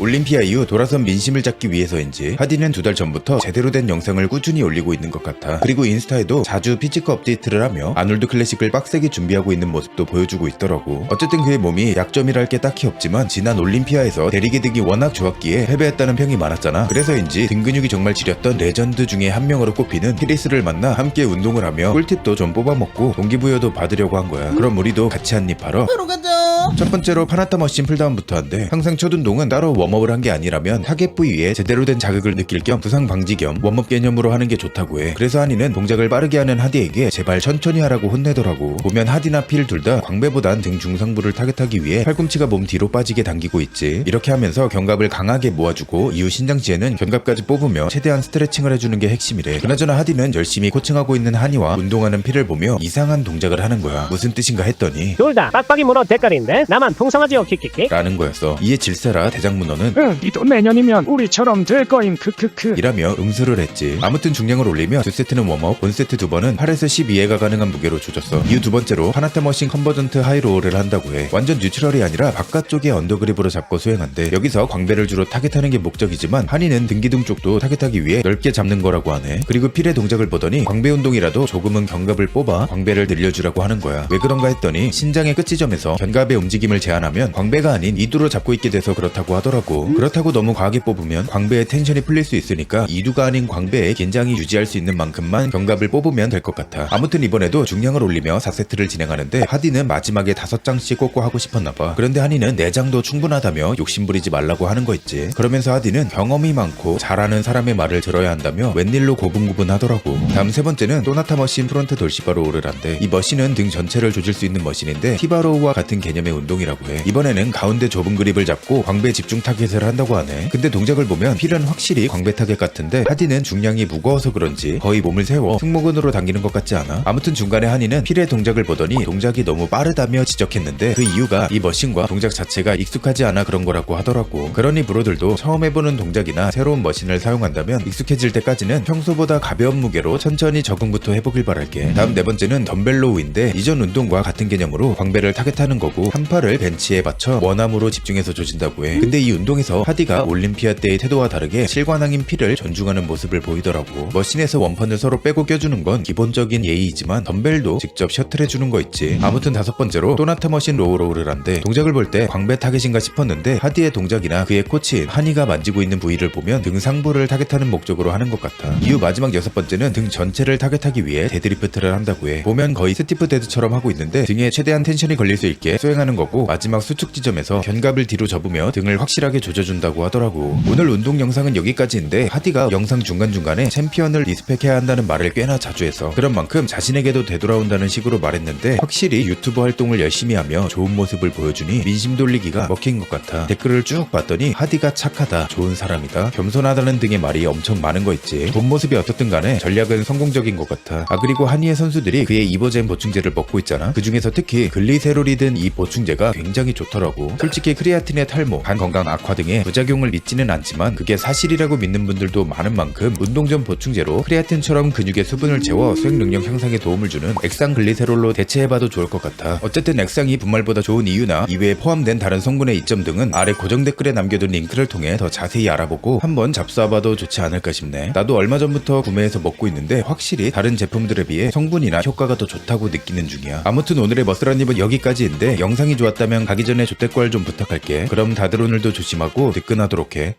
올림피아 이후 돌아선 민심을 잡기 위해서인지 하디는 두 달 전부터 제대로 된 영상을 꾸준히 올리고 있는 것 같아. 그리고 인스타에도 자주 피지컬 업데이트를 하며 아놀드 클래식을 빡세게 준비하고 있는 모습도 보여주고 있더라고. 어쨌든 그의 몸이 약점이랄 게 딱히 없지만 지난 올림피아에서 대리기 등이 워낙 좋았기에 패배했다는 평이 많았잖아. 그래서인지 등 근육이 정말 지렸던 레전드 중에 한 명으로 꼽히는 피리스를 만나 함께 운동을 하며 꿀팁도 좀 뽑아먹고 동기부여도 받으려고 한 거야. 그럼 우리도 같이 한입 하러 바로 가자. 첫 번째로 파나타 머신 풀다운부터 한데 항상 첫 운동은 따로 웜업을 한 게 아니라면 타겟 부위에 제대로 된 자극을 느낄 겸 부상 방지 겸 웜업 개념으로 하는 게 좋다고 해. 그래서 한이는 동작을 빠르게 하는 하디에게 제발 천천히 하라고 혼내더라고. 보면 하디나 필 둘 다 광배보단 등 중상부를 타겟하기 위해 팔꿈치가 몸 뒤로 빠지게 당기고 있지. 이렇게 하면서 견갑을 강하게 모아주고 이후 신장지에는 견갑까지 뽑으며 최대한 스트레칭을 해주는 게 핵심이래. 그나저나 하디는 열심히 코칭하고 있는 한이와 운동하는 필을 보며 이상한 동작을 하는 거야. 무슨 뜻인가 했더니 둘 다 빡빡이 물어 대가리인데 나만 풍성하지요 키키키 라는 거였어. 이에 질세라 대장문어는 응, 니도 내년이면 우리처럼 될 거임 크크크. 이라며 응수를 했지. 아무튼 중량을 올리며 두 세트는 웜업, 본 세트 두 번은 8에서 12회가 가능한 무게로 조졌어. 이후 두 번째로 파나타 머신 컨버전트 하이로우를 한다고 해. 완전 뉴트럴이 아니라 바깥쪽에 언더그립으로 잡고 수행한대. 여기서 광배를 주로 타겟하는 게 목적이지만 한이는 등기둥 쪽도 타겟하기 위해 넓게 잡는 거라고 하네. 그리고 필의 동작을 보더니 광배 운동이라도 조금은 견갑을 뽑아 광배를 늘려주라고 하는 거야. 왜 그런가 했더니 신장의 끝지점에서 견갑의 움직임을 제한하면 광배가 아닌 이두로 잡고 있게 돼서 그렇다고 하더라고. 그렇다고 너무 과하게 뽑으면 광배의 텐션이 풀릴 수 있으니까 이두가 아닌 광배의 긴장이 유지할 수 있는 만큼만 견갑을 뽑으면 될 것 같아. 아무튼 이번에도 중량을 올리며 4세트를 진행하는데 하디는 마지막에 5장씩 꽂고 하고 싶었나 봐. 그런데 한이는 4장도 충분하다며 욕심부리지 말라고 하는 거 있지. 그러면서 하디는 경험이 많고 잘하는 사람의 말을 들어야 한다며 웬일로 고분고분 하더라고. 다음 세 번째는 또나타 머신 프론트 돌시바로우를 한대. 이 머신은 등 전체를 조질 수 있는 머신인데 티바로우와 같은 개념의 운동이라고 해. 이번에는 가운데 좁은 그립을 잡고 광배 집중 타겟을 한다고 하네. 근데 동작을 보면 필은 확실히 광배 타겟 같은데 하디는 중량이 무거워서 그런지 거의 몸을 세워 승모근으로 당기는 것 같지 않아? 아무튼 중간에 한이는 필의 동작을 보더니 동작이 너무 빠르다며 지적했는데 그 이유가 이 머신과 동작 자체가 익숙하지 않아 그런 거라고 하더라고. 그러니 브로들도 처음 해보는 동작이나 새로운 머신을 사용한다면 익숙해질 때까지는 평소보다 가벼운 무게로 천천히 적응부터 해보길 바랄게. 다음 네 번째는 덤벨 로우인데 이전 운동과 같은 개념으로 광배를 타겟하는 거고 한 팔을 벤치에 받쳐 원암으로 집중해서 조진다고 해. 근데 이 운동에서 하디가 올림피아 때의 태도와 다르게 실관왕인 필을 존중하는 모습을 보이더라고. 머신에서 원판을 서로 빼고 껴주는 건 기본적인 예의이지만 덤벨도 직접 셔틀해주는 거 있지. 아무튼 다섯 번째로 또나타 머신 로우로우를 한데 동작을 볼 때 광배 타겟인가 싶었는데 하디의 동작이나 그의 코치인 한이가 만지고 있는 부위를 보면 등 상부를 타겟하는 목적으로 하는 것 같아. 이후 마지막 여섯 번째는 등 전체를 타겟하기 위해 데드리프트를 한다고 해. 보면 거의 스티프 데드처럼 하고 있는데 등에 최대한 텐션이 걸릴 수 있게 수행하는 거고 마지막 수축 지점에서 견갑을 뒤로 접으며 등을 확실하게 조져준다고 하더라고. 오늘 운동 영상은 여기까지인데 하디가 영상 중간중간에 챔피언을 리스펙해야 한다는 말을 꽤나 자주 해서 그런 만큼 자신에게도 되돌아온다는 식으로 말했는데 확실히 유튜버 활동을 열심히 하며 좋은 모습을 보여주니 민심 돌리기가 먹힌 것 같아. 댓글을 쭉 봤더니 하디가 착하다, 좋은 사람이다, 겸손하다는 등의 말이 엄청 많은 거 있지. 본 모습이 어떻든 간에 전략은 성공적인 것 같아. 아 그리고 한이의 선수들이 그의 이보젠 보충제를 먹고 있잖아. 그 중에서 특히 글리세롤이 든 이 보충 제가 굉장히 좋더라고. 솔직히 크리아틴의 탈모, 간 건강 악화 등의 부작용을 믿지는 않지만 그게 사실이라고 믿는 분들도 많은 만큼 운동 전 보충제로 크리아틴처럼 근육의 수분을 채워 수행 능력 향상에 도움을 주는 액상 글리세롤로 대체해봐도 좋을 것 같아. 어쨌든 액상이 분말보다 좋은 이유나 이외에 포함된 다른 성분의 이점 등은 아래 고정 댓글에 남겨둔 링크를 통해 더 자세히 알아보고 한번 잡수해봐도 좋지 않을까 싶네. 나도 얼마 전부터 구매해서 먹고 있는데 확실히 다른 제품들에 비해 성분이나 효과가 더 좋다고 느끼는 중이야. 아무튼 오늘의 머스라님은 여기까지인데 영상 이 좋았다면 가기 전에 조댓글 좀 부탁할게. 그럼 다들 오늘도 조심하고 득근하도록 해.